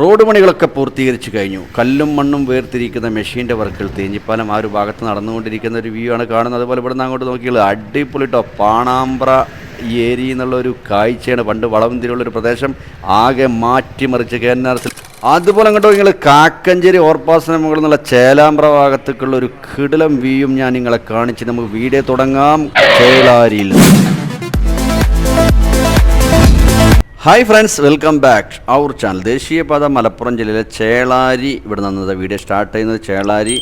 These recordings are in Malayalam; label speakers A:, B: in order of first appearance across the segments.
A: റോഡ് പണികളൊക്കെ പൂർത്തീകരിച്ചു കഴിഞ്ഞു. കല്ലും മണ്ണും വേർതിരിക്കുന്ന മെഷീന്റെ വർക്കിൽ തേഞ്ഞിപ്പാലം ആ ഒരു ഭാഗത്ത് നടന്നുകൊണ്ടിരിക്കുന്ന ഒരു വ്യൂ ആണ് കാണുന്നത്. അതുപോലെ ഇവിടെ നിന്ന് അങ്ങോട്ട് നോക്കിയാൽ അടിപൊളിട്ടോ പാണാമ്പ്ര ഈ ഏരിയ എന്നുള്ള ഒരു കാഴ്ചയാണ് പണ്ട് വളവന്തിരിയുള്ള ഒരു പ്രദേശം. ആകെ മാറ്റിമറിച്ച് കെ എൻ ആർ സി അതുപോലെ അങ്ങോട്ട് നിങ്ങൾ കാക്കഞ്ചേരി ഓർപ്പാസിന് മുകളിൽ നിന്നുള്ള ചേലാമ്പ്ര ഭാഗത്തേക്കുള്ള ഒരു കിടിലം വ്യൂയും ഞാൻ നിങ്ങളെ കാണിച്ച് നമുക്ക് വീഡിയോ തുടങ്ങാം. ചേലാരിയിൽ hi friends welcome back our channel ദേശീയപാത മലപ്പുറം ജില്ലയിലെ ചേളാരി ഇവിടെ നിന്നത് വീഡിയോ സ്റ്റാർട്ട് ചെയ്യുന്നത്. ചേളാരി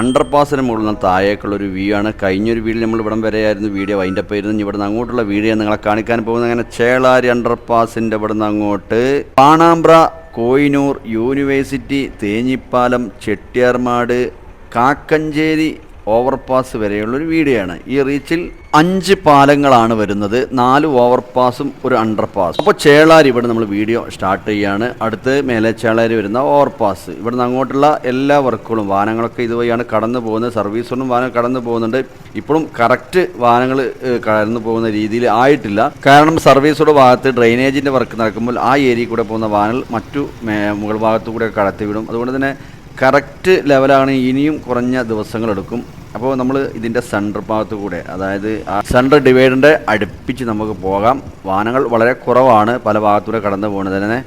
A: അണ്ടർപാസിന് മുകളിൽ നിന്ന് താഴേക്കുള്ള ഒരു വ്യൂ ആണ്. കഴിഞ്ഞൊരു വീഡിയോ നമ്മൾ ഇവിടം വരെയായിരുന്നു. വീഡിയോ അതിന്റെ പേരുന്ന് ഇവിടെ നിന്ന് അങ്ങോട്ടുള്ള വീഡിയോ നിങ്ങളെ കാണിക്കാൻ പോകുന്നത്. അങ്ങനെ ചേളാരി അണ്ടർപാസിന്റെ ഇവിടെ നിന്ന് അങ്ങോട്ട് പാണാമ്പ്ര കോയിനൂർ യൂണിവേഴ്സിറ്റി തേഞ്ഞിപ്പാലം ചെട്ടിയാർമാട് കാക്കഞ്ചേരി ഓവർപാസ് വരെയുള്ളൊരു വീഡിയോ ഈ റീച്ചിൽ അഞ്ച് പാലങ്ങളാണ് വരുന്നത്. നാല് ഓവർപാസും ഒരു അണ്ടർപാസ്. അപ്പോൾ ചേളാരി ഇവിടെ നമ്മൾ വീഡിയോ സ്റ്റാർട്ട് ചെയ്യുകയാണ് അടുത്ത് മേലെ ചേളാരി വരുന്ന ഓവർപാസ്. ഇവിടെ നിന്ന് അങ്ങോട്ടുള്ള എല്ലാ വർക്കുകളും വാഹനങ്ങളൊക്കെ ഇതുവഴിയാണ് കടന്നു പോകുന്നത്. സർവീസുകളും വാഹനം കടന്നു പോകുന്നുണ്ട്. ഇപ്പോഴും കറക്റ്റ് വാഹനങ്ങൾ കടന്നു പോകുന്ന രീതിയിൽ ആയിട്ടില്ല. കാരണം സർവീസോട് ഭാഗത്ത് ഡ്രെയിനേജിന്റെ വർക്ക് നടക്കുമ്പോൾ ആ ഏരിയയിൽ കൂടെ പോകുന്ന വാഹനങ്ങൾ മറ്റു മുകൾ ഭാഗത്തു കൂടെ കടത്തിവിടും. അതുകൊണ്ട് തന്നെ കറക്റ്റ് ലെവലാണ് ഇനിയും കുറഞ്ഞ ദിവസങ്ങളെടുക്കും അപ്പോൾ നമ്മൾ ഇതിന്റെ സെന്റർ ഭാഗത്ത് കൂടെ അതായത് ആ സെന്റർ ഡിവൈഡറിന്റെ അടുപ്പിച്ച് നമുക്ക് പോകാം. വാഹനങ്ങൾ വളരെ കുറവാണ് പല ഭാഗത്തൂടെ കടന്നു പോകുന്നത് തന്നെ.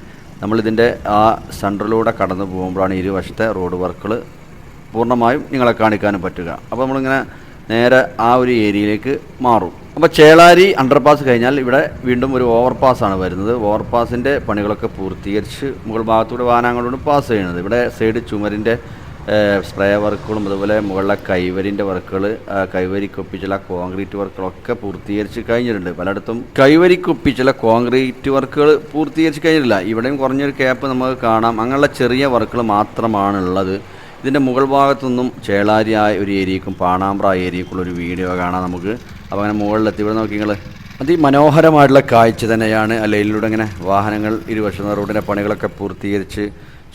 A: നമ്മളിതിന്റെ ആ സെന്ററിലൂടെ കടന്നു പോകുമ്പോഴാണ് ഇരുവശത്തെ റോഡ് വർക്കുകൾ പൂർണമായും നിങ്ങളെ കാണിക്കാനും പറ്റുക. അപ്പോൾ നമ്മളിങ്ങനെ നേരെ ആ ഒരു ഏരിയയിലേക്ക് മാറും. അപ്പോൾ ചേളാരി അണ്ടർപാസ് കഴിഞ്ഞാൽ ഇവിടെ വീണ്ടും ഒരു ഓവർപാസ്സാണ് വരുന്നത്. ഓവർപാസിന്റെ പണികളൊക്കെ പൂർത്തീകരിച്ച് മുകൾ ഭാഗത്തൂടെ വാഹനങ്ങളോട് പാസ് ചെയ്യുന്നത്. ഇവിടെ സൈഡ് ചുമരിന്റെ സ്പ്രേ വർക്കുകളും അതുപോലെ മുകളിലെ കൈവരിന്റെ വർക്കുകൾ കൈവരിക്കൊപ്പിച്ചുള്ള കോൺക്രീറ്റ് വർക്കുകളൊക്കെ പൂർത്തീകരിച്ച് കഴിഞ്ഞിട്ടുണ്ട്. പലയിടത്തും കൈവരിക്കൊപ്പിച്ചുള്ള കോൺക്രീറ്റ് വർക്കുകൾ പൂർത്തീകരിച്ച് കഴിഞ്ഞിട്ടില്ല. ഇവിടെയും കുറഞ്ഞൊരു ക്യാപ്പ് നമുക്ക് കാണാം. അങ്ങനെയുള്ള ചെറിയ വർക്കുകൾ മാത്രമാണ് ഉള്ളത് ഇതിന്റെ മുകൾ ഭാഗത്തുനിന്നും ചേളാരിയായ ഒരു ഏരിയക്കും പാണാമ്പ്ര ഏരിയക്കുള്ള ഒരു വീഡിയോ കാണാം നമുക്ക്. അപ്പോൾ അങ്ങനെ മുകളിലെത്തി. ഇവിടെ നോക്കി നിങ്ങൾ അതിമനോഹരമായിട്ടുള്ള കാഴ്ച തന്നെയാണ്. ലൈനിലൂടെ ഇങ്ങനെ വാഹനങ്ങൾ ഇരുവശം റോഡിന്റെ പണികളൊക്കെ പൂർത്തീകരിച്ച്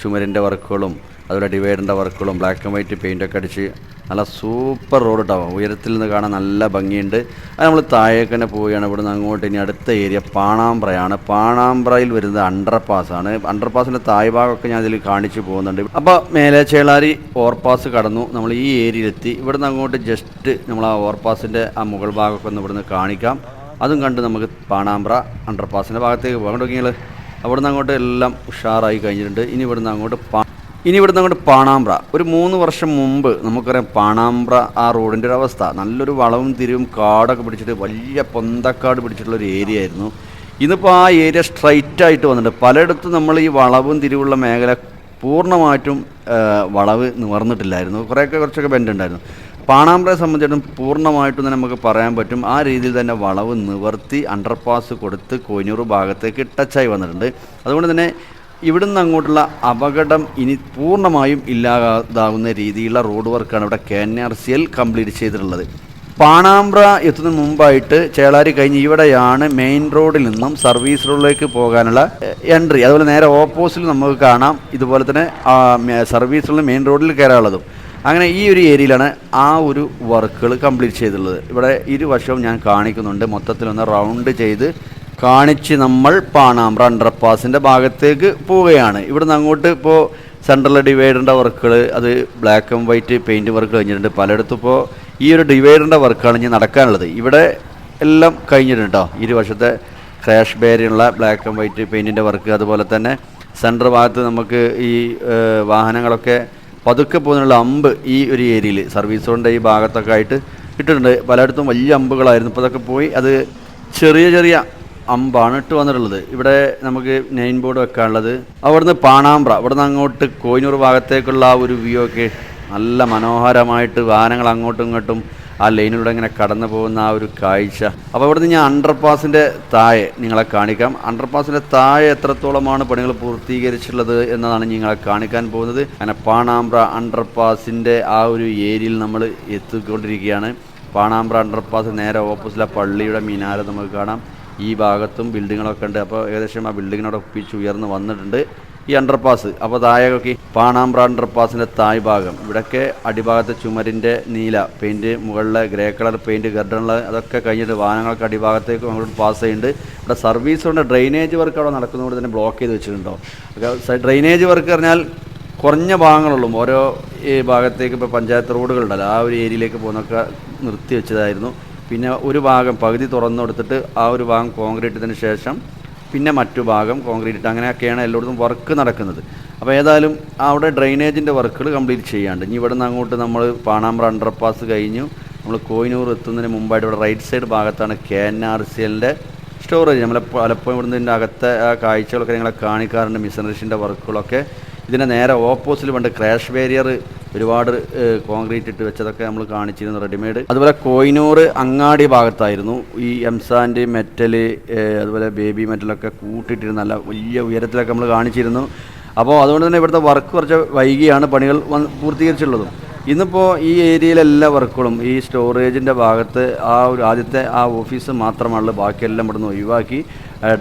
A: ചുമരിന്റെ വർക്കുകളും അതുപോലെ ഡിവൈഡറിന്റെ വർക്കുകളും ബ്ലാക്ക് ആൻഡ് വൈറ്റ് പെയിന്റൊക്കെ അടിച്ച് നല്ല സൂപ്പർ റോഡ് ഉണ്ടാവും ഉയരത്തിൽ നിന്ന് കാണാൻ നല്ല ഭംഗിയുണ്ട്. അത് നമ്മൾ താഴേക്ക് തന്നെ പോവുകയാണ്. ഇവിടെ നിന്ന് അങ്ങോട്ട് ഇനി അടുത്ത ഏരിയ പാണാമ്പ്രയാണ്. പാണാമ്പ്രയിൽ വരുന്നത് അണ്ടർപാസ് ആണ്. അണ്ടർപാസിന്റെ താഴ് ഭാഗമൊക്കെ ഞാൻ ഇതിൽ കാണിച്ചു പോകുന്നുണ്ട്. അപ്പോൾ മേലെ ചേളാരി ഓവർപാസ് കടന്നു. നമ്മൾ ഈ ഏരിയയിലെത്തി. ഇവിടെ നിന്ന് അങ്ങോട്ട് ജസ്റ്റ് നമ്മൾ ആ ഓവർപാസിന്റെ ആ മുകൾ ഭാഗമൊക്കെ ഒന്ന് ഇവിടുന്ന് കാണിക്കാം. അതും കണ്ട് നമുക്ക് പാണാമ്പ്ര അണ്ടർപാസിന്റെ ഭാഗത്തേക്ക് പോകാൻ തുടങ്ങിയാൽ അവിടെ നിന്ന് അങ്ങോട്ട് എല്ലാം ഉഷാറായി കഴിഞ്ഞിട്ടുണ്ട്. ഇനി ഇവിടെ നിന്ന് അങ്ങോട്ട് പാ ഇനി ഇവിടുന്ന് അങ്ങോട്ട് പാണാമ്പ്ര. ഒരു മൂന്ന് വർഷം മുമ്പ് നമുക്കറിയാം പാണാമ്പ്ര ആ റോഡിന്റെ ഒരു അവസ്ഥ. നല്ലൊരു വളവും തിരിവും കാടൊക്കെ പിടിച്ചിട്ട് വലിയ പൊന്തക്കാട് പിടിച്ചിട്ടുള്ള ഒരു ഏരിയ ആയിരുന്നു. ഇന്നിപ്പോൾ ആ ഏരിയ സ്ട്രൈറ്റ് ആയിട്ട് വന്നിട്ടുണ്ട്. പലയിടത്തും നമ്മൾ ഈ വളവും തിരിവുള്ള മേഖല പൂർണമായിട്ടും വളവ് നിവർന്നിട്ടില്ലായിരുന്നു. കുറേയൊക്കെ കുറച്ചൊക്കെ ബെൻഡ് ഉണ്ടായിരുന്നു. പാണാമ്പ്രയെ സംബന്ധിച്ചിടത്തോളം പൂർണമായിട്ടും തന്നെ നമുക്ക് പറയാൻ പറ്റും ആ രീതിയിൽ തന്നെ വളവ് നിവർത്തി അണ്ടർപാസ് കൊടുത്ത് കോഞ്ഞൂർ ഭാഗത്തേക്ക് ടച്ചായി വന്നിട്ടുണ്ട്. അതുകൊണ്ട് തന്നെ ഇവിടുന്ന് അങ്ങോട്ടുള്ള അപകടം ഇനി പൂർണമായും ഇല്ലാതാകുന്ന രീതിയിലുള്ള റോഡ് വർക്കാണ് ഇവിടെ K N R C L complete ചെയ്തിട്ടുള്ളത്. പാണാമ്പ്ര എത്തുന്നതിന് മുമ്പായിട്ട് ചേളാരി കഴിഞ്ഞ് ഇവിടെയാണ് മെയിൻ റോഡിൽ നിന്നും സർവീസ് റോഡിലേക്ക് പോകാനുള്ള എൻട്രി. അതുപോലെ നേരെ ഓപ്പോസിറ്റിൽ നമുക്ക് കാണാം ഇതുപോലെ തന്നെ സർവീസ് റോഡിൽ മെയിൻ റോഡിൽ കയറാനുള്ളതും. അങ്ങനെ ഈ ഒരു ഏരിയയിലാണ് ആ ഒരു വർക്കുകൾ കംപ്ലീറ്റ് ചെയ്തിട്ടുള്ളത്. ഇവിടെ ഇരുവശവും ഞാൻ കാണിക്കുന്നുണ്ട്. മൊത്തത്തിലൊന്ന് റൗണ്ട് ചെയ്ത് കാണിച്ച് നമ്മൾ പാണാം പാണാമ്പ്ര അണ്ടർപാസിന്റെ ഭാഗത്തേക്ക് പോവുകയാണ്. ഇവിടുന്ന് അങ്ങോട്ട് ഇപ്പോൾ സെൻട്രൽ ഡിവൈഡറിന്റെ വർക്കുകൾ അത് black and white paint work കഴിഞ്ഞിട്ടുണ്ട്. പലയിടത്തും ഇപ്പോൾ ഈ ഒരു ഡിവൈഡറിന്റെ വർക്കാണ് ഇനി നടക്കാനുള്ളത്. ഇവിടെ എല്ലാം കഴിഞ്ഞിട്ടുണ്ട് കേട്ടോ ഇരുവശത്തെ ക്രാഷ് ബേരിയുള്ള ബ്ലാക്ക് ആൻഡ് വൈറ്റ് പെയിന്റിന്റെ വർക്ക് അതുപോലെ തന്നെ സെൻട്രൽ ഭാഗത്ത് നമുക്ക് ഈ വാഹനങ്ങളൊക്കെ പതുക്കെ പോകുന്നുള്ള അമ്പ് ഈ ഒരു ഏരിയയിൽ സർവീസ് റോഡിന്റെ ഈ ഭാഗത്തൊക്കെ ആയിട്ട് ഇട്ടിട്ടുണ്ട്. പലയിടത്തും വലിയ അമ്പുകളായിരുന്നു. ഇപ്പോൾ അതൊക്കെ പോയി അത് ചെറിയ ചെറിയ അമ്പാണ് ഇട്ട് വന്നിട്ടുള്ളത്. ഇവിടെ നമുക്ക് നെയിൻ ബോർഡ് വെക്കാനുള്ളത്. അവിടുന്ന് പാണാമ്പ്ര. ഇവിടുന്ന് അങ്ങോട്ട് കോയിനൂർ ഭാഗത്തേക്കുള്ള ഒരു വ്യൂ ഒക്കെ നല്ല മനോഹരമായിട്ട് വാഹനങ്ങൾ അങ്ങോട്ടും ഇങ്ങോട്ടും ആ ലൈനിലൂടെ ഇങ്ങനെ കടന്നു പോകുന്ന ആ ഒരു കാഴ്ച. അപ്പോൾ ഇവിടുന്ന് ഞാൻ അണ്ടർപാസിന്റെ താഴെ നിങ്ങളെ കാണിക്കാം. അണ്ടർപാസിന്റെ താഴെ എത്രത്തോളമാണ് പണികൾ പൂർത്തീകരിച്ചിട്ടുള്ളത് എന്നതാണ് നിങ്ങളെ കാണിക്കാൻ പോകുന്നത്. അങ്ങനെ പാണാമ്പ്ര അണ്ടർപാസിന്റെ ആ ഒരു ഏരിയയിൽ നമ്മൾ എത്തിക്കൊണ്ടിരിക്കുകയാണ്. പാണാമ്പ്ര അണ്ടർപാസ് നേരെ ഓപ്പോസിറ്റിലെ പള്ളിയുടെ മിനാരം നമുക്ക് കാണാം. ഈ ഭാഗത്തും ബിൽഡിങ്ങുകളൊക്കെ ഉണ്ട്. അപ്പോൾ ഏകദേശം ആ ബിൽഡിങ്ങിനോട് ഒപ്പിച്ച് ഉയർന്ന് വന്നിട്ടുണ്ട് ഈ അണ്ടർപാസ് അപ്പോൾ താഴെയൊക്കെ പാണാമ്പ്ര അണ്ടർപാസിന്റെ തായ് ഭാഗം. ഇവിടെയൊക്കെ അടിഭാഗത്തെ ചുമരിന്റെ നീല പെയിന്റ് മുകളിലെ ഗ്രേ കളർ പെയിന്റ് ഗർഡനുള്ള അതൊക്കെ കഴിഞ്ഞിട്ട് വാഹനങ്ങൾക്ക് അടിഭാഗത്തേക്ക് അങ്ങോട്ട് പാസ് ചെയ്യുന്നുണ്ട്. ഇവിടെ സർവീസ് കൊണ്ട് ഡ്രെയിനേജ് വർക്ക് അവിടെ നടക്കുന്നതുകൊണ്ട് തന്നെ ബ്ലോക്ക് ചെയ്ത് വെച്ചിട്ടുണ്ടോ? ഡ്രെയിനേജ് വർക്ക് പറഞ്ഞാൽ കുറഞ്ഞ ഭാഗങ്ങളുള്ളൂ. ഓരോ ഈ ഭാഗത്തേക്ക് ഇപ്പോൾ പഞ്ചായത്ത് റോഡുകളുണ്ടല്ലോ ആ ഒരു ഏരിയയിലേക്ക് പോകുന്നൊക്കെ നിർത്തി വെച്ചതായിരുന്നു. പിന്നെ ഒരു ഭാഗം പകുതി തുറന്നു കൊടുത്തിട്ട് ആ ഒരു ഭാഗം കോൺക്രീറ്റ് ഇട്ടതിന് ശേഷം പിന്നെ മറ്റു ഭാഗം കോൺക്രീറ്റ് ഇട്ട് അങ്ങനെയൊക്കെയാണ് എല്ലായിടത്തും വർക്ക് നടക്കുന്നത്. അപ്പോൾ ഏതായാലും അവിടെ ഡ്രെയിനേജിന്റെ വർക്കുകൾ കംപ്ലീറ്റ് ചെയ്യാണ്ട്. ഇനി ഇവിടെ നിന്ന് അങ്ങോട്ട് നമ്മൾ പാണാമ്പ്ര അണ്ടർപാസ് കഴിഞ്ഞു. നമ്മൾ കോയിനൂർ എത്തുന്നതിന് മുമ്പായിട്ട് ഇവിടെ റൈറ്റ് സൈഡ് ഭാഗത്താണ് കെ എൻ ആർ സി എല്ലിന്റെ സ്റ്റോറേജ് നമ്മളെ പലപ്പോഴും ഇവിടുന്ന് അകത്തെ ആ കാഴ്ചകളൊക്കെ നിങ്ങളെ കാണിക്കാറുണ്ട്. മിഷനറീസിന്റെ വർക്കുകളൊക്കെ ഇതിന്റെ നേരെ ഓപ്പോസിറ്റ് പണ്ട് ക്രാഷ് ബാരിയർ ഒരുപാട് കോൺക്രീറ്റ് ഇട്ട് വെച്ചതൊക്കെ നമ്മൾ കാണിച്ചിരുന്നു റെഡിമെയ്ഡ് അതുപോലെ കോയിനൂർ അങ്ങാടി ഭാഗത്തായിരുന്നു ഈ എംസാൻഡ് മെറ്റൽ അതുപോലെ ബേബി മെറ്റലൊക്കെ കൂട്ടിയിട്ടിരുന്നു നല്ല വലിയ ഉയരത്തിലൊക്കെ നമ്മൾ കാണിച്ചിരുന്നു. അപ്പോൾ അതുകൊണ്ട് തന്നെ ഇവിടുത്തെ വർക്ക് കുറച്ച് വൈകിയാണ് പണികൾ വന്ന് പൂർത്തീകരിച്ചുള്ളതും ഇന്നിപ്പോൾ ഈ ഏരിയയിലെ എല്ലാ വർക്കുകളും ഈ സ്റ്റോറേജിന്റെ ഭാഗത്ത് ആ ഒരു ആദ്യത്തെ ആ ഓഫീസ് മാത്രമാണുള്ളത്. ബാക്കിയെല്ലാം ഇവിടുന്ന് ഒഴിവാക്കി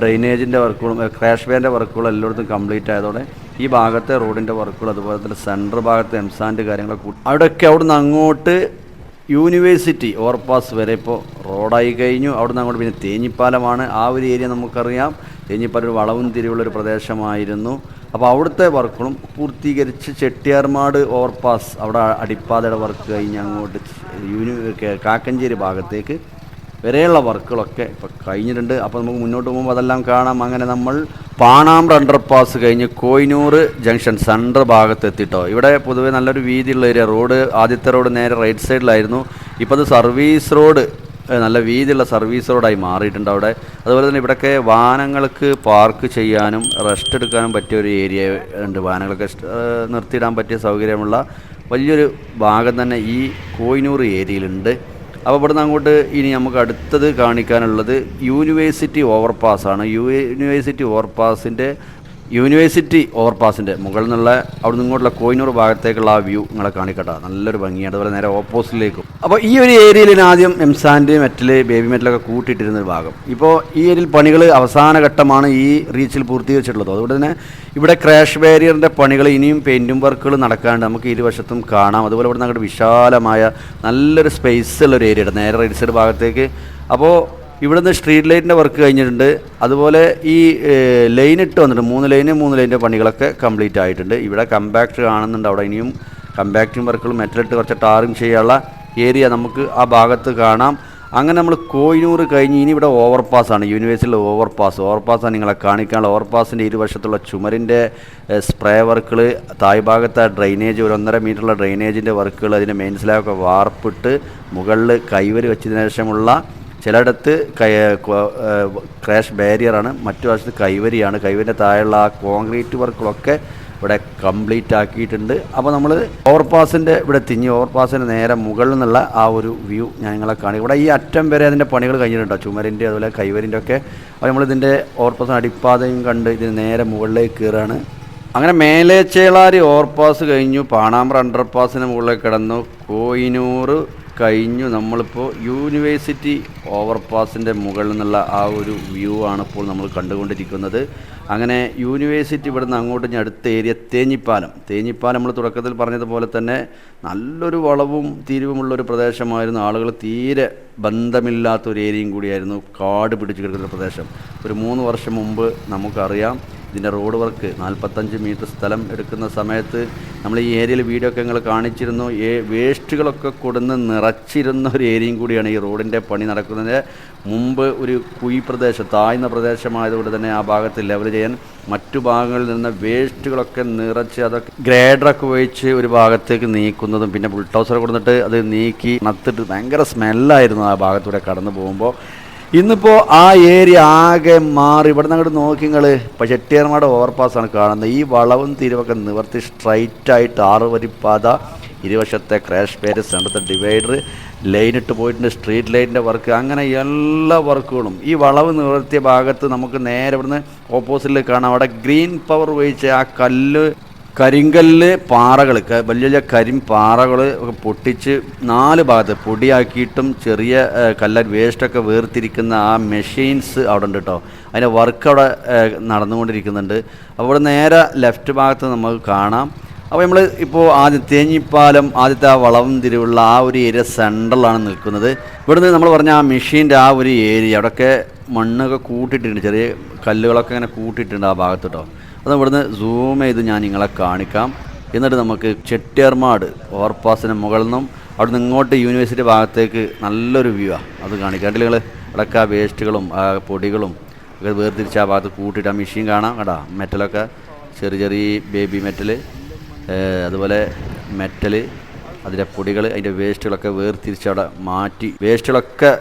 A: ഡ്രെയിനേജിന്റെ വർക്കുകളും ക്രാഷ് ബാന്റെ വർക്കുകളും എല്ലായിടത്തും കംപ്ലീറ്റ് ആയതോടെ ഈ ഭാഗത്തെ റോഡിന്റെ വർക്കുകൾ അതുപോലെ തന്നെ സെൻട്രൽ ഭാഗത്തെ എംസാന്റെ കാര്യങ്ങളൊക്കെ അവിടെയൊക്കെ അവിടുന്ന് അങ്ങോട്ട് യൂണിവേഴ്സിറ്റി ഓവർപാസ് വരെ ഇപ്പോൾ റോഡായി കഴിഞ്ഞു. അവിടുന്ന് അങ്ങോട്ട് പിന്നെ തേഞ്ഞിപ്പാലമാണ്. ആ ഒരു ഏരിയ നമുക്കറിയാം. തേഞ്ഞിപ്പാലം ഒരു വളവും തിരിവുള്ളൊരു പ്രദേശമായിരുന്നു. അപ്പോൾ അവിടുത്തെ വർക്കുകളും പൂർത്തീകരിച്ച് ചെട്ടിയാർമാട് ഓവർപാസ് അവിടെ അടിപ്പാതയുടെ വർക്ക് കഴിഞ്ഞ് അങ്ങോട്ട് യൂണി കാക്കഞ്ചേരി ഭാഗത്തേക്ക് വരെയുള്ള വർക്കുകളൊക്കെ ഇപ്പോൾ കഴിഞ്ഞിട്ടുണ്ട്. അപ്പോൾ നമുക്ക് മുന്നോട്ട് പോകുമ്പോൾ അതെല്ലാം കാണാം. അങ്ങനെ നമ്മൾ പാണാമ്പ്ര അണ്ടർപാസ് കഴിഞ്ഞ് കോയിനൂർ ജംഗ്ഷൻ സെൻട്രൽ ഭാഗത്ത് എത്തിട്ടോ ഇവിടെ പൊതുവേ നല്ലൊരു വീതിയുള്ള ഏരിയ റോഡ് ആദ്യത്തെ റോഡ് നേരെ റൈറ്റ് സൈഡിലായിരുന്നു ഇപ്പോൾ അത് സർവീസ് റോഡ് നല്ല വീതിയുള്ള സർവീസ് റോഡായി മാറിയിട്ടുണ്ട് അവിടെ. അതുപോലെ തന്നെ ഇവിടെയൊക്കെ വാഹനങ്ങൾക്ക് പാർക്ക് ചെയ്യാനും റെസ്റ്റ് എടുക്കാനും പറ്റിയ ഒരു ഏരിയ ഉണ്ട്. വാഹനങ്ങളൊക്കെ നിർത്തിയിടാൻ പറ്റിയ സൗകര്യമുള്ള വലിയൊരു ഭാഗം തന്നെ ഈ കോയിനൂർ ഏരിയയിലുണ്ട്. അപ്പോൾ ഇവിടുന്ന് അങ്ങോട്ട് ഇനി നമുക്ക് അടുത്തത് കാണിക്കാനുള്ളത് യൂണിവേഴ്സിറ്റി ഓവർപാസ്സാണ് യൂണിവേഴ്സിറ്റി ഓവർപാസിന്റെ യൂണിവേഴ്സിറ്റി ഓവർപാസിന്റെ മുകളിൽ നിന്നുള്ള അവിടെ നിന്ന് ഇങ്ങോട്ടുള്ള കോയിനൂർ ഭാഗത്തേക്കുള്ള ആ വ്യൂ നിങ്ങളെ കാണിക്കട്ടെ. നല്ലൊരു ഭംഗിയാണ്. അതുപോലെ നേരെ ഓപ്പോസിറ്റിലേക്കും. അപ്പോൾ ഈ ഒരു ഏരിയയിൽ ആദ്യം എംസാൻഡ് മെറ്റൽ ബേബി മെറ്റലൊക്കെ കൂട്ടിയിട്ടിരുന്ന ഒരു ഭാഗം. ഇപ്പോൾ ഈ ഏരിയയിൽ പണികൾ അവസാന ഘട്ടമാണ് ഈ റീച്ചിൽ പൂർത്തീകരിച്ചിട്ടുള്ളത്. അതുകൊണ്ട് തന്നെ ഇവിടെ ക്രാഷ് ബാരിയറിന്റെ പണികൾ ഇനിയും പെയിന്റും വർക്കുകൾ നടക്കാണ്ട് നമുക്ക് ഇരുവശത്തും കാണാം. അതുപോലെ ഇവിടെ അങ്ങോട്ട് വിശാലമായ നല്ലൊരു സ്പേസ് ഉള്ള ഒരു ഏരിയ നേരെ റൈറ്റ് ഭാഗത്തേക്ക്. അപ്പോൾ ഇവിടുന്ന് സ്ട്രീറ്റ് ലൈറ്റിന്റെ വർക്ക് കഴിഞ്ഞിട്ടുണ്ട്. അതുപോലെ ഈ ലൈൻ ഇട്ട് വന്നിട്ട് മൂന്ന് ലൈന് മൂന്ന് ലൈനിന്റെ പണികളൊക്കെ കംപ്ലീറ്റ് ആയിട്ടുണ്ട്. ഇവിടെ കമ്പാക്ട് കാണുന്നുണ്ട്. അവിടെ ഇനിയും കമ്പാക്റ്റിംഗ് വർക്കുകളും മെറ്റലിട്ട് കുറച്ച് ടാറിങ് ചെയ്യാനുള്ള ഏരിയ നമുക്ക് ആ ഭാഗത്ത് കാണാം. അങ്ങനെ നമ്മൾ കോയിനൂർ കഴിഞ്ഞ് ഇനി ഇവിടെ ഓവർപാസ് ആണ്. യൂണിവേഴ്സിറ്റിയിലെ ഓവർപാസ് ഓവർപാസ്സാണ് നിങ്ങളെ കാണിക്കാനുള്ള. ഓവർപാസിന്റെ ഇരുവശത്തുള്ള ചുമരിന്റെ സ്പ്രേ വർക്കുകൾ തായ് ഭാഗത്തെ ഡ്രെയിനേജ് ഒരു ഒന്നര മീറ്ററുള്ള ഡ്രെയിനേജിന്റെ വർക്കുകൾ അതിന്റെ മെയിൻ വാർപ്പിട്ട് മുകളിൽ കൈവരി വെച്ചതിന് ശേഷമുള്ള ചിലയിടത്ത് ക്രാഷ് ബാരിയറാണ് മറ്റു വശത്ത് കൈവരിയാണ്. കൈവരിന്റെ താഴെയുള്ള ആ കോൺക്രീറ്റ് വർക്കുകളൊക്കെ ഇവിടെ കംപ്ലീറ്റ് ആക്കിയിട്ടുണ്ട്. അപ്പോൾ നമ്മൾ ഓവർപാസിന്റെ ഇവിടെ തിങ്ങി. ഓവർപാസിന്റെ നേരെ മുകളിൽ നിന്നുള്ള ആ ഒരു വ്യൂ ഞാൻ നിങ്ങളെ കാണി ഇവിടെ ഈ അറ്റം വരെ അതിന്റെ പണികൾ കഴിഞ്ഞിട്ടുണ്ടോ ചുമരിന്റെ അതുപോലെ കൈവരിന്റെ ഒക്കെ. അപ്പോൾ നമ്മളിതിന്റെ ഓവർപാസ് അടിപ്പാതയും കണ്ട് ഇതിന് നേരെ മുകളിലേക്ക് കയറുകയാണ്. അങ്ങനെ മേലേച്ചേളാരി ഓവർപാസ് കഴിഞ്ഞു. പാണാമ്പ്ര അണ്ടർപാസിന് മുകളിലേക്ക് കിടന്നു. കോയിനൂർ കഴിഞ്ഞു. നമ്മളിപ്പോൾ യൂണിവേഴ്സിറ്റി ഓവർപാസിന്റെ മുകളിൽ നിന്നുള്ള ആ ഒരു വ്യൂ ആണ് ഇപ്പോൾ നമ്മൾ കണ്ടുകൊണ്ടിരിക്കുന്നത്. അങ്ങനെ യൂണിവേഴ്സിറ്റി ഇവിടുന്ന് അങ്ങോട്ട് ഞാൻ അടുത്ത ഏരിയ തേഞ്ഞിപ്പാലം. തേഞ്ഞിപ്പാലം നമ്മൾ തുടക്കത്തിൽ പറഞ്ഞതുപോലെ തന്നെ നല്ലൊരു വളവും തിരിവുമുള്ളൊരു പ്രദേശമായിരുന്നു. ആളുകൾ തീരെ ബന്ധമില്ലാത്തൊരു ഏരിയയും കൂടിയായിരുന്നു കാട് പിടിച്ചു കിടക്കുന്ന പ്രദേശം. ഒരു മൂന്ന് വർഷം മുമ്പ് നമുക്കറിയാം ഇതിന്റെ റോഡ് വർക്ക് നാൽപ്പത്തഞ്ച് മീറ്റർ സ്ഥലം എടുക്കുന്ന സമയത്ത് നമ്മൾ ഈ ഏരിയയിൽ വീഡിയോ ഒക്കെ ഞങ്ങൾ കാണിച്ചിരുന്നു. ഏ വേസ്റ്റുകളൊക്കെ കൊടുന്ന് നിറച്ചിരുന്ന ഒരു ഏരിയയും കൂടിയാണ് ഈ റോഡിന്റെ പണി നടക്കുന്നതിന് മുമ്പ് ഒരു കുഴി പ്രദേശം താഴ്ന്ന പ്രദേശമായതുകൊണ്ട് തന്നെ ആ ഭാഗത്ത് ലെവൽ ചെയ്യാൻ മറ്റു ഭാഗങ്ങളിൽ നിന്ന് വേസ്റ്റുകളൊക്കെ നിറച്ച് അതൊക്കെ ഗ്രേഡറൊക്കെ ഉപയോഗിച്ച് ഒരു ഭാഗത്തേക്ക് നീക്കുന്നതും പിന്നെ ബുൾട്ടോസർ കൊടുത്തിട്ട് അത് നീക്കി നത്തിട്ട് ഭയങ്കര സ്മെല്ലായിരുന്നു ആ ഭാഗത്തൂടെ കടന്നു പോകുമ്പോൾ. ഇന്നിപ്പോൾ ആ ഏരിയ ആകെ മാറി. ഇവിടെ നിന്ന് അങ്ങോട്ട് നോക്കി നിങ്ങൾ ഇപ്പോൾ ചെട്ടിയാർമാട് ഓവർപാസ്സാണ് കാണുന്നത്. ഈ വളവും തിരിവൊക്കെ നിവർത്തി സ്ട്രൈറ്റായിട്ട് ആറ് വരി പാത ഇരുവശത്തെ ക്രാഷ് പേര് സെന്ററത്തെ ഡിവൈഡർ ലൈനിട്ട് പോയിട്ടുണ്ട് സ്ട്രീറ്റ് ലൈറ്റിന്റെ വർക്ക് അങ്ങനെ എല്ലാ വർക്കുകളും ഈ വളവ് നിവർത്തിയ ഭാഗത്ത് നമുക്ക് നേരെ ഇവിടുന്ന് ഓപ്പോസിറ്റിൽ കാണാം. അവിടെ ഗ്രീൻ പവർ ഉപയോഗിച്ച് ആ കല്ല് കരിങ്കല്ല് പാറകൾ വലിയ വലിയ കരിമ്പാറകൾ ഒക്കെ പൊട്ടിച്ച് നാല് ഭാഗത്ത് പൊടിയാക്കിയിട്ടും ചെറിയ കല്ല വേസ്റ്റൊക്കെ വേർതിരിക്കുന്ന ആ മെഷീൻസ് അവിടെ ഉണ്ട് കേട്ടോ അതിന്റെ വർക്ക് അവിടെ നടന്നുകൊണ്ടിരിക്കുന്നുണ്ട്. അപ്പോൾ ഇവിടെ നേരെ ലെഫ്റ്റ് ഭാഗത്ത് നമുക്ക് കാണാം. അപ്പോൾ നമ്മൾ ഇപ്പോൾ ആദ്യം തേഞ്ഞിപ്പാലം ആദ്യത്തെ ആ വളവും തിരിവുള്ള ആ ഒരു ഏരിയ സെൻട്രലാണ് നിൽക്കുന്നത്. ഇവിടുന്ന് നമ്മൾ പറഞ്ഞ ആ മെഷീന്റെ ആ ഒരു ഏരിയ അവിടെയൊക്കെ മണ്ണൊക്കെ കൂട്ടിയിട്ടുണ്ട്. ചെറിയ കല്ലുകളൊക്കെ ഇങ്ങനെ കൂട്ടിയിട്ടുണ്ട് ആ ഭാഗത്ത് കേട്ടോ അത് ഇവിടുന്ന് സൂം ചെയ്ത് ഞാൻ നിങ്ങളെ കാണിക്കാം. എന്നിട്ട് നമുക്ക് ചെട്ടിയർമാട് ഓവർപാസിന് മുകളിൽ നിന്നും അവിടെ നിന്ന് ഇങ്ങോട്ട് യൂണിവേഴ്സിറ്റി ഭാഗത്തേക്ക് നല്ലൊരു വ്യൂ ആണ് അത് കാണിക്കാം. കണ്ടില്ല നിങ്ങൾ അടക്കാ വേസ്റ്റുകളും പൊടികളും ഒക്കെ വേർതിരിച്ച് ആ ഭാഗത്ത് കൂട്ടിയിട്ട് ആ മെഷീൻ കാണാം. കേടാ മെറ്റലൊക്കെ ചെറിയ ചെറിയ ബേബി മെറ്റൽ അതുപോലെ മെറ്റൽ അതിന്റെ പൊടികൾ അതിന്റെ വേസ്റ്റുകളൊക്കെ വേർതിരിച്ച് അവിടെ മാറ്റി. വേസ്റ്റുകളൊക്കെ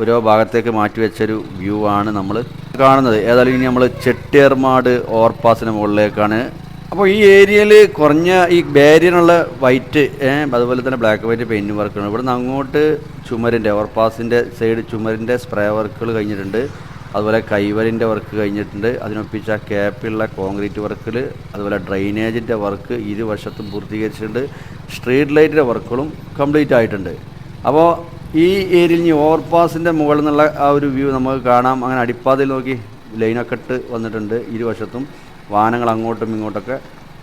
A: ഓരോ ഭാഗത്തേക്ക് മാറ്റി വെച്ചൊരു വ്യൂ ആണ് നമ്മൾ കാണുന്നത്. ഏതായാലും ഇനി നമ്മൾ ചെട്ടിയർമാട് ഓവർപാസിന് മുകളിലേക്കാണ്. അപ്പോൾ ഈ ഏരിയയിൽ കുറഞ്ഞ ഈ ബാരിയറിനുള്ള വൈറ്റ് അതുപോലെ തന്നെ ബ്ലാക്ക് വൈറ്റ് പെയിന്റ് വർക്കാണ് ഇവിടുന്ന് അങ്ങോട്ട് ചുമരിന്റെ ഓവർപാസിന്റെ സൈഡ് ചുമരിന്റെ സ്പ്രേ വർക്കുകൾ കഴിഞ്ഞിട്ടുണ്ട്. അതുപോലെ കൈവരിന്റെ വർക്ക് കഴിഞ്ഞിട്ടുണ്ട്. അതിനൊപ്പിച്ച ക്യാപ്പിലുള്ള കോൺക്രീറ്റ് വർക്കിൽ അതുപോലെ ഡ്രൈനേജിന്റെ വർക്ക് ഇരുവശത്തും പൂർത്തീകരിച്ചിട്ടുണ്ട്. സ്ട്രീറ്റ് ലൈറ്റിന്റെ വർക്കുകളും കംപ്ലീറ്റ് ആയിട്ടുണ്ട്. അപ്പോൾ ഈ ഏരിയയിൽ ഇനി ഓവർപാസിന്റെ മുകളിൽ നിന്നുള്ള ആ ഒരു വ്യൂ നമുക്ക് കാണാം. അങ്ങനെ അടിപ്പാതയിൽ നോക്കി ലൈനൊക്കെ ഇട്ട് വന്നിട്ടുണ്ട് ഇരുവശത്തും. വാഹനങ്ങൾ അങ്ങോട്ടും ഇങ്ങോട്ടൊക്കെ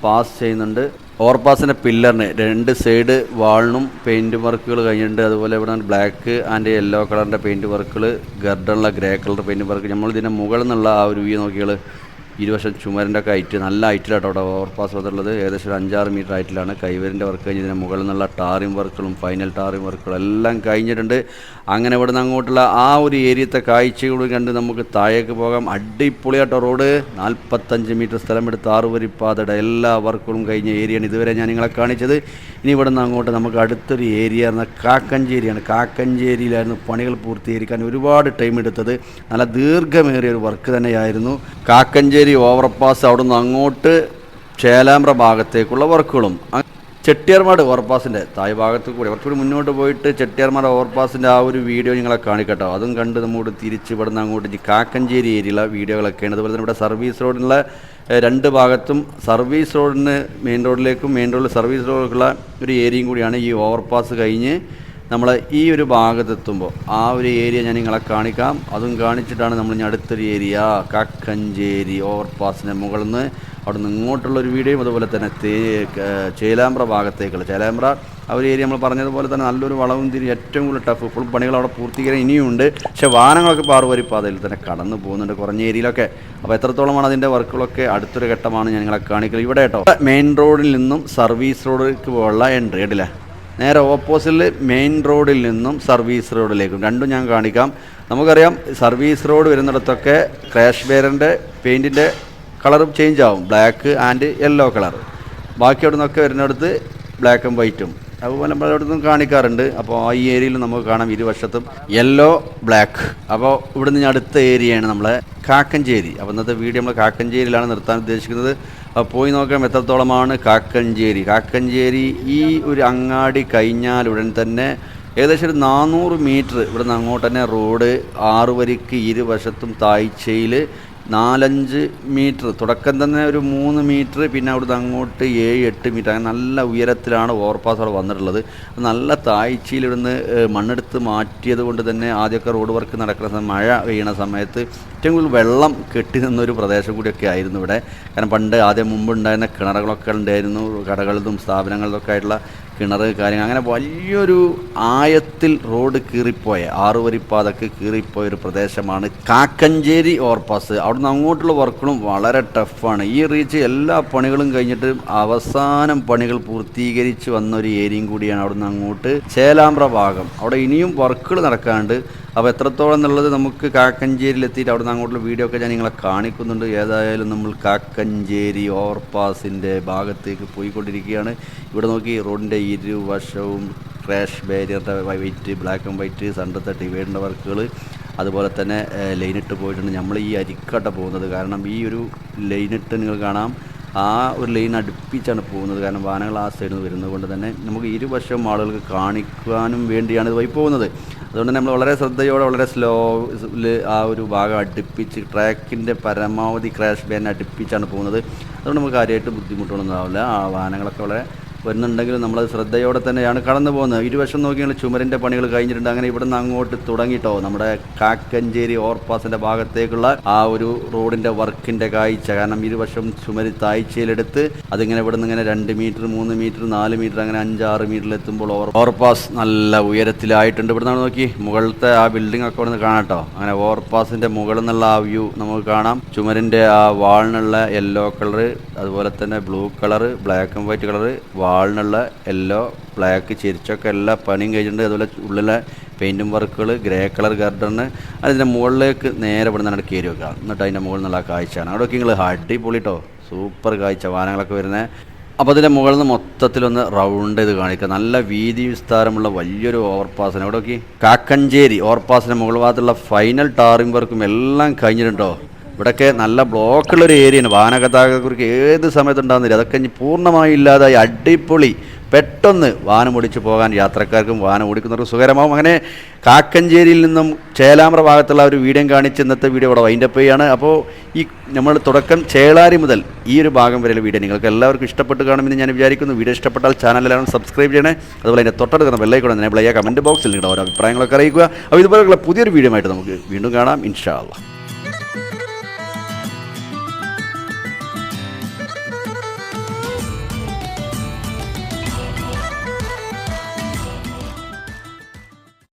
A: പാസ് ചെയ്യുന്നുണ്ട്. ഓവർപാസിന്റെ പില്ലറിന് രണ്ട് സൈഡ് വാളിനും പെയിന്റ് വർക്കുകൾ കഴിഞ്ഞിട്ടുണ്ട്. അതുപോലെ ഇവിടെ ബ്ലാക്ക് ആൻഡ് യെല്ലോ കളറിന്റെ പെയിന്റ് വർക്കുകൾ ഗർഡനുള്ള ഗ്രേ കളർ പെയിന്റ് വർക്ക് നമ്മൾ ഇതിന്റെ മുകളിൽ നിന്നുള്ള ആ ഒരു വ്യൂ നോക്കിയാൽ ഇരുവശം ചുമരിന്റെ ഒക്കെ ഹൈറ്റ് നല്ല ഹൈറ്റിലാട്ടോ അവിടെ ഓവർപാസ് വന്നിട്ടുള്ളത് ഏകദേശം ഒരു അഞ്ചാറ് മീറ്റർ ഹൈറ്റിലാണ്. കൈവരിന്റെ വർക്ക് കഴിഞ്ഞ് ഇതിന് മുകളിൽ നിന്നുള്ള ടാറിംഗ് വർക്കുകളും ഫൈനൽ ടാറിംഗ് വർക്കുകളും എല്ലാം കഴിഞ്ഞിട്ടുണ്ട്. അങ്ങനെ ഇവിടെ നിന്ന് അങ്ങോട്ടുള്ള ആ ഒരു ഏരിയത്തെ കാഴ്ചകളും കണ്ട് നമുക്ക് താഴേക്ക് പോകാം. അടിപൊളിയായിട്ട് റോഡ്. നാൽപ്പത്തഞ്ച് മീറ്റർ സ്ഥലമെടുത്ത് ആറുവരിപ്പാതയുടെ എല്ലാ വർക്കുകളും കഴിഞ്ഞ ഏരിയയാണ് ഇതുവരെ ഞാൻ നിങ്ങളെ കാണിച്ചത്. ഇനി ഇവിടെ നിന്ന് അങ്ങോട്ട് നമുക്ക് അടുത്തൊരു ഏരിയ എന്ന കാക്കഞ്ചേരിയാണ്. കാക്കഞ്ചേരിയിലായിരുന്നു പണികൾ പൂർത്തീകരിക്കാൻ ഒരുപാട് ടൈം എടുത്തത്. നല്ല ദീർഘമേറിയ ഒരു വർക്ക് തന്നെയായിരുന്നു. കാക്കഞ്ചേരി ഓവർപാസ് അവിടെ നിന്ന് അങ്ങോട്ട് ചേലാമ്പ്ര ഭാഗത്തേക്കുള്ള വർക്കുകളും ചെട്ടിയാർമാട് ഓവർപാസിന്റെ തായ് ഭാഗത്ത് കൂടി. കുറച്ചുകൂടി മുന്നോട്ട് പോയിട്ട് ചെട്ടിയാർമാട് ഓവർപാസിന്റെ ആ ഒരു വീഡിയോ നിങ്ങളെ കാണിക്കട്ടോ. അതും കണ്ട് നമ്മോട് തിരിച്ച് ഇവിടുന്ന് അങ്ങോട്ട് കാക്കഞ്ചേരി ഏരിയയിലുള്ള വീഡിയോകളൊക്കെയാണ് അതുപോലെ തന്നെ ഇവിടെ സർവീസ് റോഡിനുള്ള രണ്ട് ഭാഗത്തും സർവീസ് റോഡിന് മെയിൻ റോഡിലേക്കും മെയിൻ റോഡിൽ സർവീസ് റോഡിലേക്കുള്ള ഒരു ഏരിയയും കൂടിയാണ് ഈ ഓവർപാസ് കഴിഞ്ഞ് നമ്മൾ ഈ ഒരു ഭാഗത്തെത്തുമ്പോൾ. ആ ഒരു ഏരിയ ഞാൻ നിങ്ങളെ കാണിക്കാം. അതും കാണിച്ചിട്ടാണ് നമ്മൾ ഇനി അടുത്തൊരു ഏരിയ കാക്കഞ്ചേരി ഓവർപാസിന്റെ മുകളിൽ നിന്ന് അവിടെ നിന്ന് ഇങ്ങോട്ടുള്ള ഒരു വീഡിയോയും അതുപോലെ തന്നെ തേ ചേലാമ്പ്ര ഭാഗത്തേക്കുള്ള. ചേലാമ്പ്ര ആ ഒരു ഏരിയ നമ്മൾ പറഞ്ഞതുപോലെ തന്നെ നല്ലൊരു വളവും തിരി ഏറ്റവും കൂടുതൽ ടഫ് ഫുൾ പണികൾ അവിടെ പൂർത്തീകരിക്കാൻ ഇനിയുണ്ട്. പക്ഷെ വാഹനങ്ങളൊക്കെ പാറുവരി പാതയിൽ തന്നെ കടന്നു പോകുന്നുണ്ട് കുറഞ്ഞ ഏരിയയിലൊക്കെ. അപ്പോൾ എത്രത്തോളമാണ് അതിന്റെ വർക്കുകളൊക്കെ? അടുത്തൊരു ഘട്ടമാണ് ഞാൻ നിങ്ങളെ കാണിക്കൽ ഇവിടെ കേട്ടോ. മെയിൻ റോഡിൽ നിന്നും സർവീസ് റോഡിലേക്ക് പോകാനുള്ള എൻട്രി കേട്ടില്ലേ നേരെ ഓപ്പോസിറ്റിൽ മെയിൻ റോഡിൽ നിന്നും സർവീസ് റോഡിലേക്കും രണ്ടും ഞാൻ കാണിക്കാം. നമുക്കറിയാം സർവീസ് റോഡ് വരുന്നിടത്തൊക്കെ ക്രാഷ് ബെയറിന്റെ പെയിന്റിന്റെ കളറും ചേഞ്ച് ആവും. ബ്ലാക്ക് ആൻഡ് യെല്ലോ കളർ ബാക്കി അവിടെ നിന്നൊക്കെ വരുന്നിടത്ത് ബ്ലാക്ക് ആൻഡ് വൈറ്റും അതുപോലെ നമ്മൾ അവിടെ നിന്നും കാണിക്കാറുണ്ട്. അപ്പോൾ ആ ഈ ഏരിയയിൽ നമുക്ക് കാണാം. ഇരുവശത്തും യെല്ലോ ബ്ലാക്ക് അപ്പോൾ ഇവിടുന്ന് ഞാൻ അടുത്ത ഏരിയയാണ് നമ്മളെ കാക്കഞ്ചേരി. അപ്പോൾ ഇന്നത്തെ വീഡിയോ നമ്മൾ കാക്കഞ്ചേരിയിലാണ് നിർത്താൻ ഉദ്ദേശിക്കുന്നത്. അപ്പോൾ പോയി നോക്കാം എത്രത്തോളമാണ് കാക്കഞ്ചേരി. കാക്കഞ്ചേരി ഈ ഒരു അങ്ങാടി കഴിഞ്ഞാൽ ഉടൻ തന്നെ ഏകദേശം ഒരു നാനൂറ് മീറ്റർ ഇവിടെ നിന്ന് അങ്ങോട്ട് തന്നെ റോഡ് ആറുവരിക്ക് ഇരുവശത്തും താഴ്ചയിൽ നാലഞ്ച് മീറ്റർ. തുടക്കം തന്നെ ഒരു മൂന്ന് മീറ്റർ പിന്നെ അവിടുന്ന് അങ്ങോട്ട് ഏഴ് എട്ട് മീറ്റർ. അങ്ങനെ നല്ല ഉയരത്തിലാണ് ഓവർപാസ് അവിടെ വന്നിട്ടുള്ളത്. നല്ല താഴ്ചയിൽ ഇവിടുന്ന് മണ്ണെടുത്ത് മാറ്റിയത് കൊണ്ട് തന്നെ ആദ്യമൊക്കെ റോഡ് വർക്ക് നടക്കുന്ന മഴ പെയ്യണ സമയത്ത് ഏറ്റവും കൂടുതൽ വെള്ളം കെട്ടി നിന്നൊരു പ്രദേശം കൂടിയൊക്കെ ആയിരുന്നു ഇവിടെ. കാരണം പണ്ട് ആദ്യം മുമ്പ് ഉണ്ടായിരുന്ന കിണറുകളൊക്കെ ഉണ്ടായിരുന്നു. കടകളിലും സ്ഥാപനങ്ങളിലൊക്കെ ആയിട്ടുള്ള കിണർ കാര്യങ്ങൾ അങ്ങനെ വലിയൊരു ആയത്തിൽ റോഡ് കീറിപ്പോയ ആറുവരിപ്പാതക്ക് കീറിപ്പോയ ഒരു പ്രദേശമാണ് കാക്കഞ്ചേരി ഓർപ്പാസ് അവിടുന്ന് അങ്ങോട്ടുള്ള വർക്കുകളും വളരെ ടഫാണ്. ഈ റീച്ച് എല്ലാ പണികളും കഴിഞ്ഞിട്ട് അവസാനം പണികൾ പൂർത്തീകരിച്ച് വന്ന ഒരു ഏരിയയും കൂടിയാണ് അവിടുന്ന് അങ്ങോട്ട് ചേലാമ്പ്ര ഭാഗം. അവിടെ ഇനിയും വർക്കുകൾ നടക്കാണ്ട് അപ്പോൾ എത്രത്തോളം എന്നുള്ളത് നമുക്ക് കാക്കഞ്ചേരിയിൽ എത്തിയിട്ട് നിന്ന് അങ്ങോട്ടുള്ള വീഡിയോ ഒക്കെ ഞാൻ നിങ്ങളെ കാണിക്കുന്നുണ്ട്. ഏതായാലും നമ്മൾ കാക്കഞ്ചേരി ഓവർപാസിന്റെ ഭാഗത്തേക്ക് പോയിക്കൊണ്ടിരിക്കുകയാണ്. ഇവിടെ നോക്കി റോഡിന്റെ ഇരുവശവും ക്രാഷ് ബാരിയറിന്റെ വൈറ്റ് ബ്ലാക്ക് ആൻഡ് വൈറ്റ് സണ്ടത്തെ ഡിവൈഡിന്റെ വർക്കുകൾ അതുപോലെ തന്നെ ലൈനിട്ട് പോയിട്ടുണ്ട്. നമ്മൾ ഈ അരിക്കട്ട പോകുന്നത്. കാരണം ഈ ഒരു ലൈനിട്ട് നിങ്ങൾ കാണാം. ആ ഒരു ലൈൻ അടുപ്പിച്ചാണ് പോകുന്നത്. കാരണം വാഹനങ്ങൾ ആ സൈഡിൽ നിന്ന് വരുന്നത് കൊണ്ട് തന്നെ നമുക്ക് ഇരുവശവും ആളുകൾക്ക് കാണിക്കാനും വേണ്ടിയാണ് ഇത് വഴി പോകുന്നത്. അതുകൊണ്ട് നമ്മൾ വളരെ ശ്രദ്ധയോടെ വളരെ സ്ലോ ആ ഒരു ഭാഗം അടുപ്പിച്ച് ട്രാക്കിന്റെ പരമാവധി ക്രാഷ് ബാൻ അടുപ്പിച്ചാണ് പോകുന്നത്. അതുകൊണ്ട് നമുക്ക് കാര്യമായിട്ട് ബുദ്ധിമുട്ടൊന്നും ആവില്ല. ആ വാഹനങ്ങളൊക്കെ വളരെ വരുന്നുണ്ടെങ്കിലും നമ്മളത് ശ്രദ്ധയോടെ തന്നെയാണ് കടന്നു പോകുന്നത്. ഇരുവശം നോക്കിയാൽ ചുമരിന്റെ പണികൾ കഴിഞ്ഞിട്ടുണ്ട്. അങ്ങനെ ഇവിടെ നിന്ന് അങ്ങോട്ട് തുടങ്ങിയിട്ടോ നമ്മുടെ കാക്കഞ്ചേരി ഓവർപാസിന്റെ ഭാഗത്തേക്കുള്ള ആ ഒരു റോഡിന്റെ വർക്കിന്റെ കാഴ്ച. കാരണം ഇരുവശം ചുമരി താഴ്ചയിലെടുത്ത് അതിങ്ങനെ ഇവിടെ നിന്ന് ഇങ്ങനെ രണ്ട് മീറ്റർ മൂന്ന് മീറ്റർ നാല് മീറ്റർ അങ്ങനെ അഞ്ചാറ് മീറ്ററിൽ എത്തുമ്പോൾ ഓവർ ഓവർപാസ് നല്ല ഉയരത്തിലായിട്ടുണ്ട്. ഇവിടെ നോക്കി മുകളിലത്തെ ആ ബിൽഡിംഗ് ഒക്കെ ഇവിടെ നിന്ന് കാണാട്ടോ അങ്ങനെ ഓവർപാസിന്റെ മുകളിൽ നിന്നുള്ള ആ വ്യൂ നമുക്ക് കാണാം. ചുമരിന്റെ ആ വാളിനുള്ള യെല്ലോ കളറ് അതുപോലെ തന്നെ blue colour black and white colour വാളിനുള്ള yellow black ചെരിച്ചൊക്കെ എല്ലാ പണിയും കഴിഞ്ഞിട്ടുണ്ട്. അതുപോലെ ഉള്ളിലെ പെയിന്റും വർക്കുകൾ ഗ്രേ കളർ ഗാർഡന് അതിന്റെ മുകളിലേക്ക് നേരെ ഇവിടെ നിന്നാണ് കയറി വെക്കുക. എന്നിട്ട് അതിന്റെ മുകളിൽ നിന്നുള്ള കാഴ്ചയാണ്. അവിടെ നിങ്ങൾ അടിപൊളിട്ടോ സൂപ്പർ കാഴ്ച വാഹനങ്ങളൊക്കെ വരുന്നത് അപ്പോൾ അതിന്റെ മുകളിൽ നിന്ന് മൊത്തത്തിലൊന്ന് റൗണ്ട് ചെയ്ത് കാണിക്കുക. നല്ല വീതി വിസ്താരമുള്ള വലിയൊരു ഓവർപാസിന് അവിടെ നോക്കി കാക്കഞ്ചേരി ഓവർപാസിന്റെ മുകൾ ഭാഗത്തുള്ള ഫൈനൽ ടാറിംഗ് വർക്കും എല്ലാം കഴിഞ്ഞിട്ടുണ്ടോ ഇവിടെയൊക്കെ നല്ല ബ്ലോക്കുള്ളൊരു ഏരിയയാണ്. വാഹനഗതാഗതക്കുറിച്ച് ഏത് സമയത്തുണ്ടാകുന്നില്ല അതൊക്കെ ഇനി പൂർണമായി ഇല്ലാതായി അടിപൊളി. പെട്ടെന്ന് വാഹനം ഓടിച്ചു പോകാൻ യാത്രക്കാർക്കും വാഹനം ഓടിക്കുന്നവർക്കും സുഖകരമാവും. അങ്ങനെ കാക്കഞ്ചേരിയിൽ നിന്നും ചേലാമ്പ്ര ഭാഗത്തുള്ള ഒരു വീഡിയോ കാണിച്ച് ഇന്നത്തെ വീഡിയോ ഇവിടെ വൈൻഡപ്പ് ചെയ്യുകയാണ്. അപ്പോൾ ഈ നമ്മൾ തുടക്കം ചേളാരി മുതൽ ഈ ഒരു ഭാഗം വരെയുള്ള വീഡിയോ നിങ്ങൾക്ക് എല്ലാവർക്കും ഇഷ്ടപ്പെട്ട് കാണുമെന്ന് ഞാൻ വിചാരിക്കുന്നു. വീഡിയോ ഇഷ്ടപ്പെട്ടാൽ ചാനലിലാണ് സബ്സ്ക്രൈബ് ചെയ്യണേ. അതുപോലെ അതിന്റെ തൊട്ടടുക്കുന്ന ബെല്ലൈക്കൂടെ എന്നെ ചെയ്യുക. കമന്റ് ബോക്സിൽ നിങ്ങളുടെ ഓരോ അഭിപ്രായങ്ങളൊക്കെ അറിയിക്കുക. അപ്പോൾ ഇതുപോലെയുള്ള പുതിയൊരു വീഡിയോ ആയിട്ട് നമുക്ക് വീണ്ടും കാണാം. ഇൻഷാ